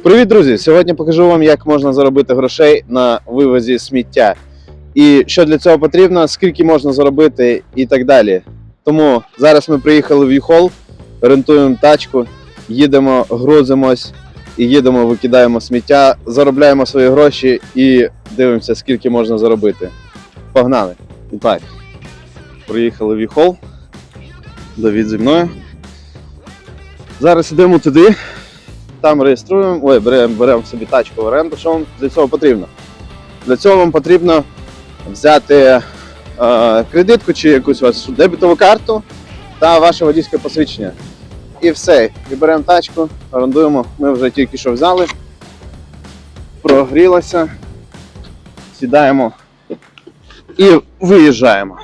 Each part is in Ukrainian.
Привіт, друзі! Сьогодні покажу вам, як можна заробити грошей на вивозі сміття. І що для цього потрібно, скільки можна заробити і так далі. Тому зараз ми приїхали в Юхол, рентуємо тачку, їдемо, грузимось і їдемо, викидаємо сміття, заробляємо свої гроші і дивимося, скільки можна заробити. Погнали! І так, приїхали в Юхол. Давід зі мною. Зараз йдемо туди там реєструємо, ой, беремо, беремо собі тачку в оренду. Що вам для цього потрібно? Для цього вам потрібно взяти е, кредитку чи якусь вашу дебетову карту та ваше водійське посвідчення. І все. І беремо тачку, орендуємо. Ми вже тільки що взяли. Прогрілося. Сідаємо і виїжджаємо.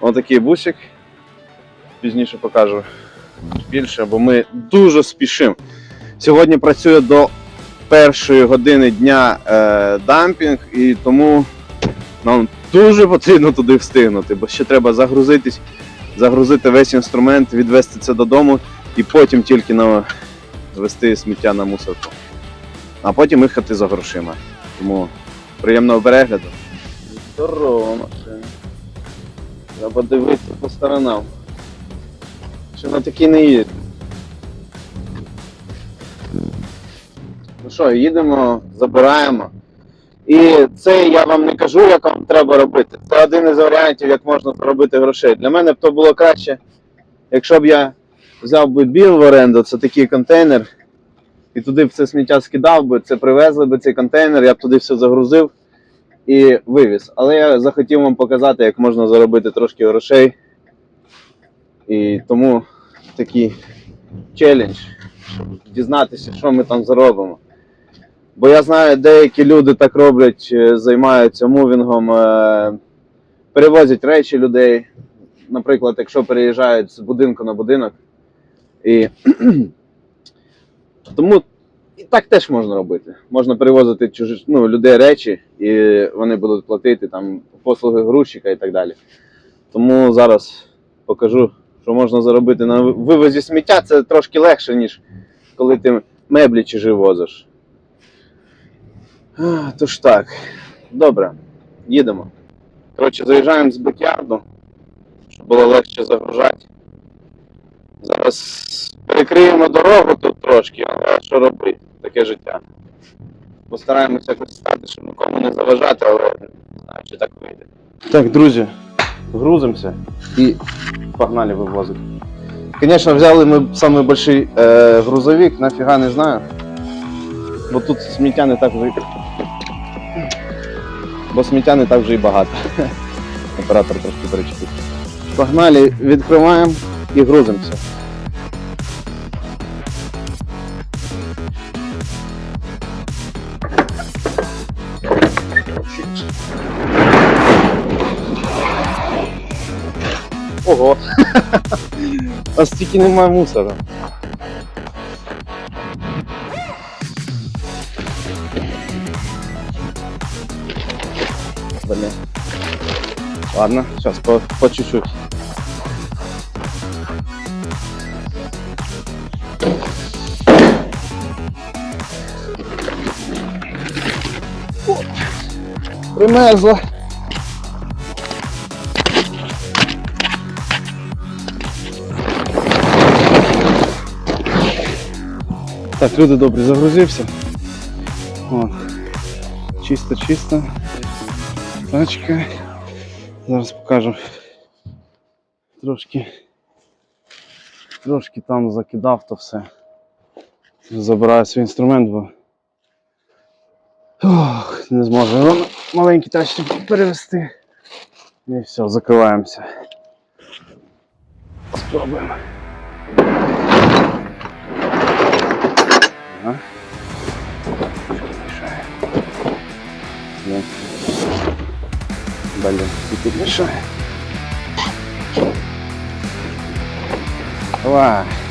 Отакий бусик. Пізніше покажу більше, бо ми дуже спішимо. Сьогодні працює до першої години дня е, дампінг, і тому нам дуже потрібно туди встигнути, бо ще треба загрузитись, загрузити весь інструмент, відвести це додому і потім тільки на, вести сміття на мусорку. А потім їхати за грошима. Тому приємного перегляду. Здорово, машина. Треба дивитися по сторонам. Що на такі не їде. Ну що, їдемо, забираємо. І це я вам не кажу, як вам треба робити. Це один із варіантів, як можна заробити грошей. Для мене б то було краще, якщо б я взяв би біл в оренду, це такий контейнер, і туди б це сміття скидав би, це привезли би цей контейнер, я б туди все загрузив і вивіз. Але я захотів вам показати, як можна заробити трошки грошей. І тому такий челендж, щоб дізнатися, що ми там заробимо. Бо я знаю, деякі люди так роблять, е, займаються мувінгом, е, перевозять речі людей. Наприклад, якщо переїжджають з будинку на будинок. І тому і так теж можна робити. Можна перевозити чужі, ну, людей речі, і вони будуть платити там послуги грузчика і так далі. Тому зараз покажу, що можна заробити на вивозі сміття. Це трошки легше, ніж коли ти меблі чужі возиш. Тож так, добре, їдемо. Коротше, заїжджаємо з бекярду, щоб було легше загружати. Зараз перекриємо дорогу тут трошки, але що робити? Таке життя. Постараємося якось стати, щоб нікому не заважати, але не знаю, чи так вийде. Так, друзі, грузимося і погнали вивозити. Звісно, взяли ми найбільший э, грузовик, нафіга не знаю. Бо тут сміття не так вже. Бо сміття не так вже і багато. Оператор трошки перечепив. Погнали, відкриваємо і грузимося. Ого! А стільки немає мусора. Блин. Ладно, сейчас по, по чуть-чуть. Примерзла. Так, люди добрі, загрузився. О, чисто, чисто. Тачка. Зараз покажу. Трошки. Трошки там закидав то все. Забираю свій інструмент, бо Ох, не зможу його на маленький тачці перевести. І все, закриваємося. Спробуємо. Ага. Нет. Блин, теперь мешает. тут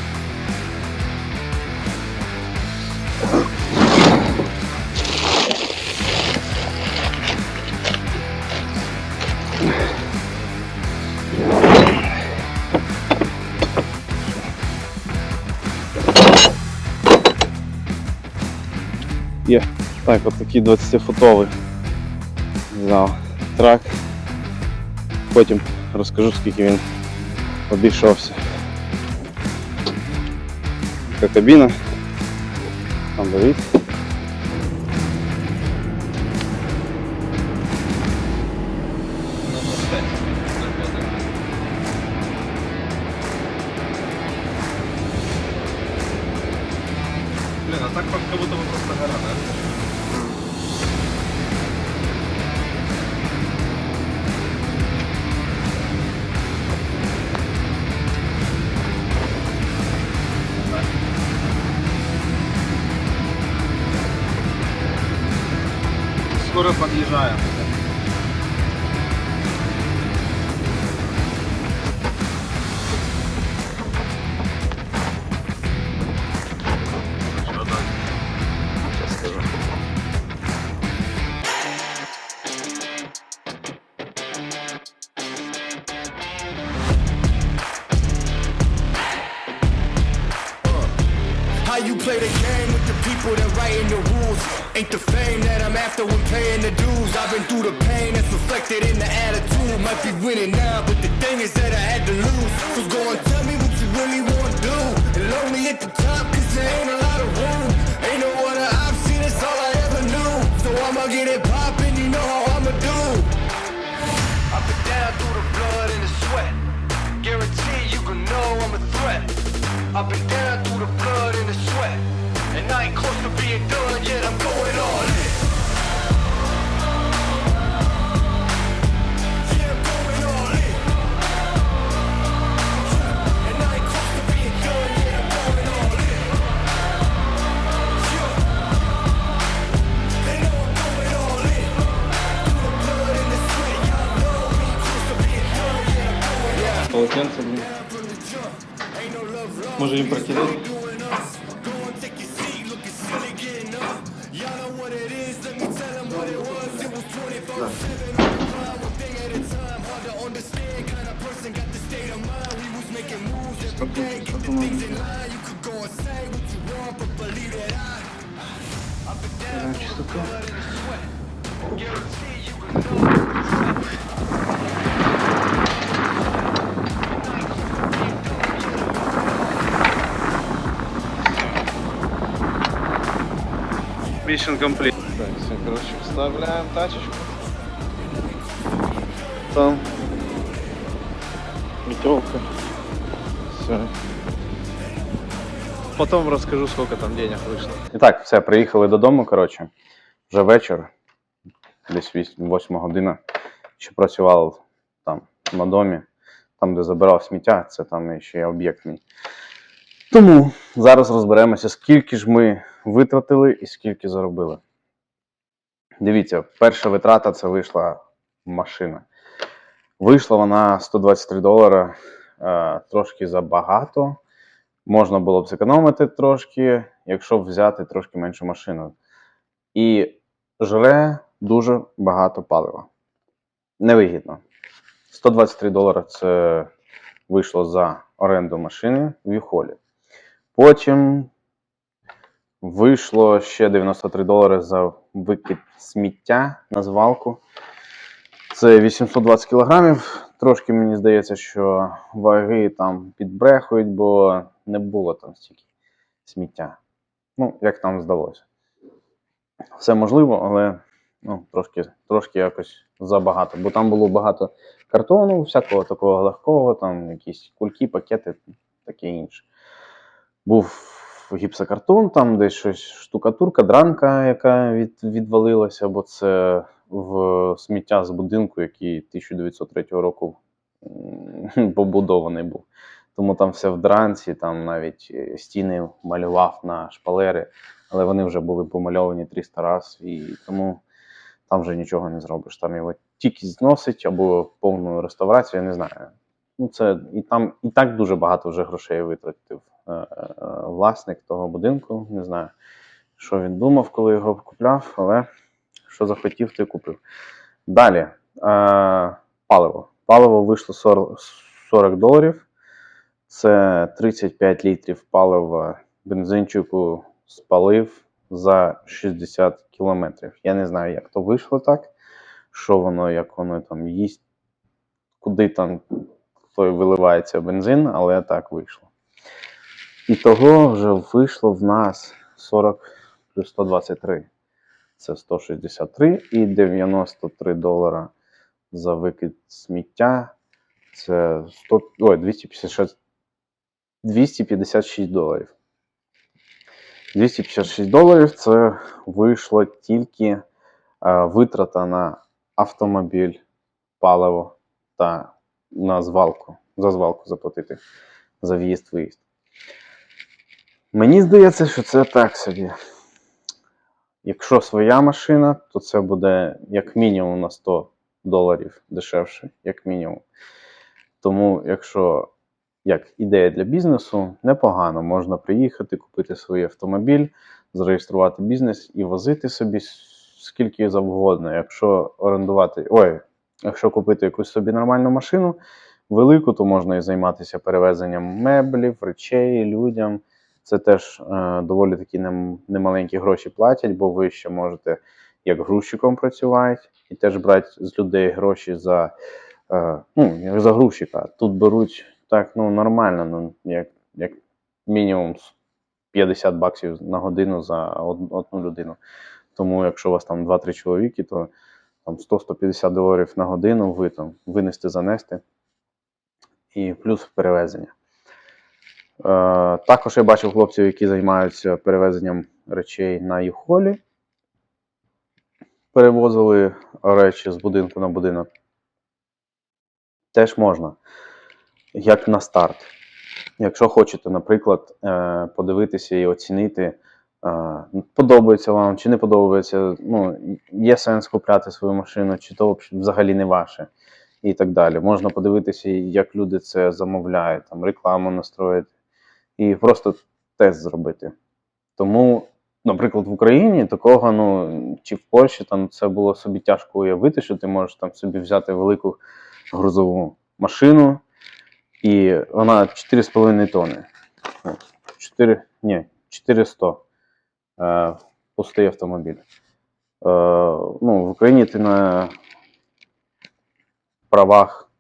так, от такий 20-футовий взяв трак. Потім розкажу, скільки він обійшовся. Така кабіна. Там дивіться. Nawzajem. How you play the game with the people that writing the rules. Ain't the fame that I'm after when paying the dues. I've been through the pain that's reflected in the attitude. Might be winning now, but the thing is that I had to lose. So go and tell me what you really wanna do. And lonely at the top cause there ain't a lot of room. Ain't no other option, it's all I ever knew. So I'ma get it poppin', you know how I'ma do. I've been down through the blood and the sweat. Guarantee you can know I'm a threat. I've been down through the And I ain't close to being done Mission complete. Так, все, коротше, вставляємо тачечку. Там метелка. Все. Потом расскажу, сколько там денег вышло. І так, все, приїхали додому, коротше. Вже вечір, десь 8 година. Ще працював там на домі, там, де забирав сміття, це там ще є об'єкт мій. Тому зараз розберемося, скільки ж ми витратили і скільки заробили. Дивіться, перша витрата це вийшла машина. Вийшла вона 123 долара, трошки забагато. Можна було б зекономити трошки, якщо б взяти трошки меншу машину. І жре дуже багато палива. Невигідно. 123 долари це вийшло за оренду машини в Юхолі. Потім вийшло ще 93 долари за викид сміття на звалку. Це 820 кілограмів. Трошки мені здається, що ваги там підбрехують, бо не було там стільки сміття. Ну, як нам здалося. Все можливо, але ну, трошки, трошки якось забагато. Бо там було багато картону, всякого такого легкого, там якісь кульки, пакети, таке інше. Був гіпсокартон, там десь щось штукатурка, дранка, яка від, відвалилася, бо це в сміття з будинку, який 1903 року побудований був. Тому там все в дранці, там навіть е, стіни малював на шпалери, але вони вже були помальовані 300 разів, і тому там вже нічого не зробиш. Там його тільки зносить або повну реставрацію, я не знаю. Ну, це і там і так дуже багато вже грошей витратив е, е, власник того будинку. Не знаю, що він думав, коли його купляв, але що захотів, й купив. Далі е, паливо. Паливо вийшло 40, 40 доларів. Це 35 літрів палива бензинчику спалив за 60 кілометрів. Я не знаю, як то вийшло так, що воно, як воно там їсть, куди там той виливається бензин, але так вийшло. І того вже вийшло в нас 40 плюс 123. Це 163 і 93 долара за викид сміття. Це 100, ой, 256, 256 доларів. 256 доларів це вийшло тільки е, витрата на автомобіль, паливо та на звалку. За звалку заплатити за в'їзд-виїзд. Мені здається, що це так собі. Якщо своя машина, то це буде як мінімум на 100 доларів дешевше, як мінімум. Тому, якщо як ідея для бізнесу, непогано. Можна приїхати, купити свій автомобіль, зареєструвати бізнес і возити собі скільки завгодно. Якщо орендувати, ой, якщо купити якусь собі нормальну машину, велику, то можна і займатися перевезенням меблів, речей, людям. Це теж е, доволі такі немаленькі гроші платять, бо ви ще можете як грузчиком працювати і теж брати з людей гроші за, е, ну, як за грузчика. Тут беруть так, ну, нормально, ну, як, як мінімум 50 баксів на годину за одну людину. Тому якщо у вас там 2-3 чоловіки, то там 100-150 доларів на годину ви там винести, занести. І плюс перевезення. Е, також я бачив хлопців, які займаються перевезенням речей на юхолі. Перевозили речі з будинку на будинок. Теж можна. Як на старт. Якщо хочете, наприклад, е, подивитися і оцінити, е, подобається вам чи не подобається, ну, є сенс купляти свою машину, чи то взагалі не ваше, і так далі. Можна подивитися, як люди це замовляють, там, рекламу настроїти і просто тест зробити. Тому, наприклад, в Україні такого, ну, чи в Польщі там це було собі тяжко уявити, що ти можеш там собі взяти велику грузову машину, і вона 4,5 тонни. Ну, 4, ні, 400. Е, пустий автомобіль. Е, ну, в Україні ти на правах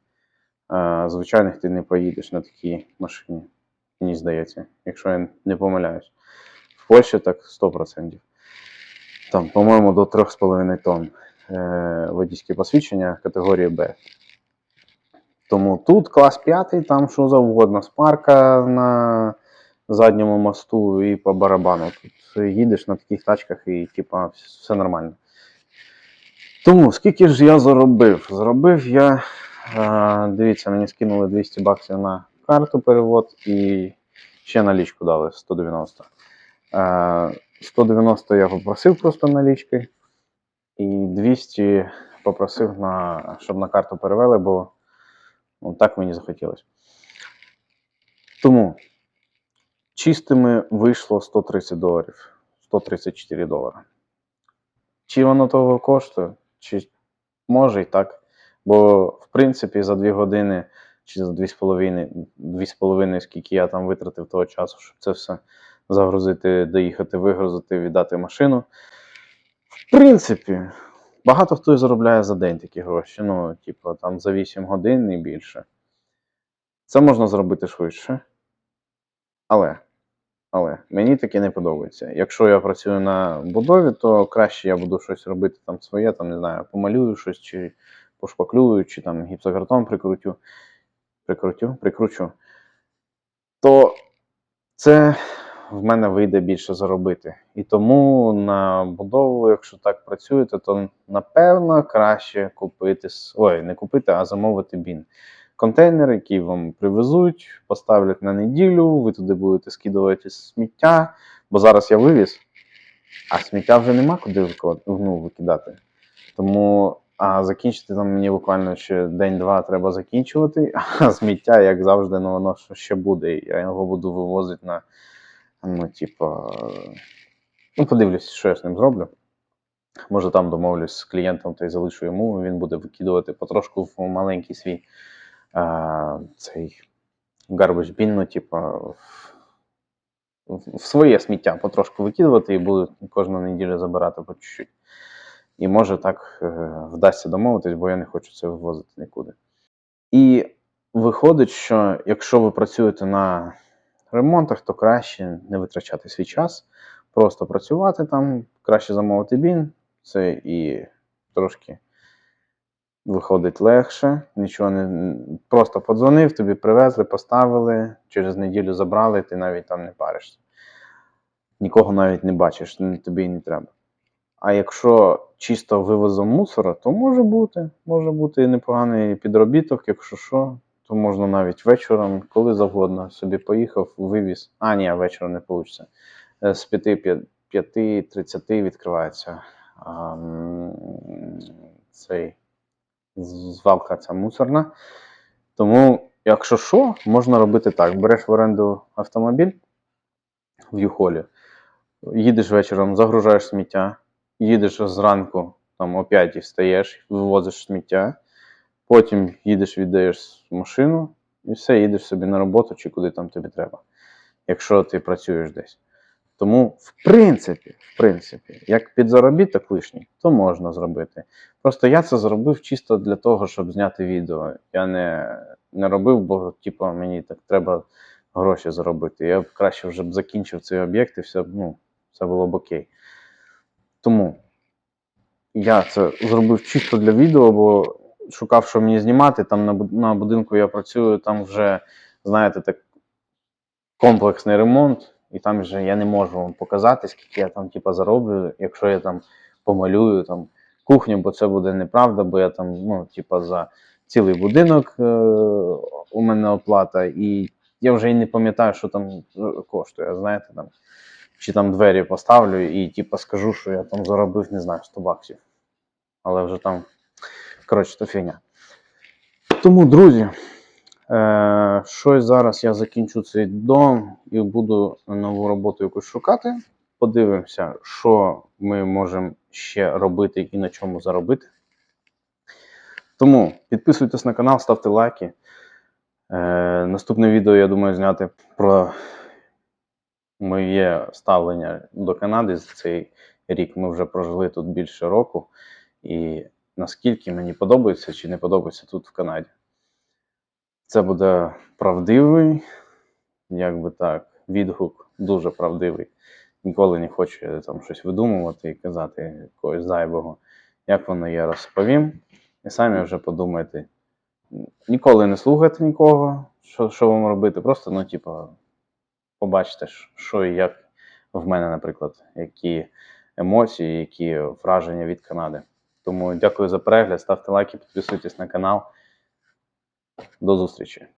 е, звичайних ти не поїдеш на такій машині мені здається, якщо я не помиляюсь. В Польщі так 100%. Там, по-моєму, до 3,5 тонн е, водійське посвідчення категорії Б. Тому тут клас 5, там що завгодно, спарка на задньому мосту і по барабану. Тут їдеш на таких тачках і типа, все нормально. Тому скільки ж я заробив? Заробив я, е, дивіться, мені скинули 200 баксів на карту перевод і ще налічку дали 190. Е, 190 я попросив просто налічки, і 200 попросив, на, щоб на карту перевели, бо ну, так мені захотілося. Тому чистими вийшло 130 доларів, 134 долари. Чи воно того коштує? Чи може і так. Бо, в принципі, за 2 години чи за 2,5, 2,5, скільки я там витратив того часу, щоб це все загрузити, доїхати, вигрузити, віддати машину. В принципі, багато хто заробляє за день такі гроші. Ну, типу, там за 8 годин і більше. Це можна зробити швидше. Але, але мені таке не подобається. Якщо я працюю на будові, то краще я буду щось робити там своє, там, не знаю, помалюю щось, чи пошпаклюю, чи там гіпсокартон прикрутю прикрутю, прикручу, то це в мене вийде більше заробити. І тому на будову, якщо так працюєте, то напевно краще купити, ой, не купити, а замовити бін. Контейнер, який вам привезуть, поставлять на неділю, ви туди будете скидувати сміття, бо зараз я вивіз, а сміття вже нема куди ну, викидати. Тому а закінчити там мені буквально ще день-два треба закінчувати, а сміття, як завжди, ну воно ще буде. Я його буду вивозити на, ну, типа, ну, подивлюсь, що я з ним зроблю. Може, там домовлюсь з клієнтом та й залишу йому, він буде викидувати потрошку в маленький свій а, цей garbage bin, ну, типа, в в в своє сміття потрошку викидувати і буду кожну неділю забирати по чуть-чуть. І може так е, вдасться домовитись, бо я не хочу це вивозити нікуди. І виходить, що якщо ви працюєте на ремонтах, то краще не витрачати свій час, просто працювати там, краще замовити бін, це і трошки виходить легше, нічого не просто подзвонив, тобі привезли, поставили, через неділю забрали, ти навіть там не паришся. Нікого навіть не бачиш, тобі й не треба. А якщо чисто вивозом мусора, то може бути, може бути і непоганий підробіток, якщо що, то можна навіть вечором, коли завгодно, собі поїхав, вивіз. А, ні, вечором не вийде. З 5.30 відкривається а, цей звалка ця мусорна. Тому, якщо що, можна робити так: береш в оренду автомобіль в Юхолі, їдеш вечором, загружаєш сміття, їдеш зранку, там о 5 встаєш, вивозиш сміття, потім їдеш, віддаєш машину і все, їдеш собі на роботу чи куди там тобі треба, якщо ти працюєш десь. Тому, в принципі, в принципі, як підзаробіток лишній, то можна зробити. Просто я це зробив чисто для того, щоб зняти відео. Я не, не робив, бо типу, мені так треба гроші заробити. Я б краще вже б закінчив цей об'єкт і все, ну, все було б окей. Тому я це зробив чисто для відео, бо шукав, що мені знімати. Там на, будинку я працюю, там вже, знаєте, так комплексний ремонт, і там вже я не можу вам показати, скільки я там типу, зароблю, якщо я там помалюю там кухню, бо це буде неправда, бо я там, ну, типу, за цілий будинок е- у мене оплата, і я вже і не пам'ятаю, що там е, коштує. Знаєте, там, чи там двері поставлю і типу, скажу, що я там заробив, не знаю, 100 баксів. Але вже там, коротше, то фігня. Тому, друзі, е- щось зараз я закінчу цей дом і буду нову роботу якусь шукати. Подивимося, що ми можемо ще робити і на чому заробити. Тому підписуйтесь на канал, ставте лайки. Е, наступне відео, я думаю, зняти про моє ставлення до Канади за цей рік. Ми вже прожили тут більше року. І наскільки мені подобається чи не подобається тут в Канаді. Це буде правдивий, як би так, відгук дуже правдивий. Ніколи не хочу я там щось видумувати і казати когось зайвого. Як воно є, розповім. І самі вже подумайте. Ніколи не слухайте нікого, що, що вам робити. Просто, ну, типу, побачите, що і як в мене, наприклад, які емоції, які враження від Канади. Тому дякую за перегляд, ставте лайки, підписуйтесь на канал. До зустрічі!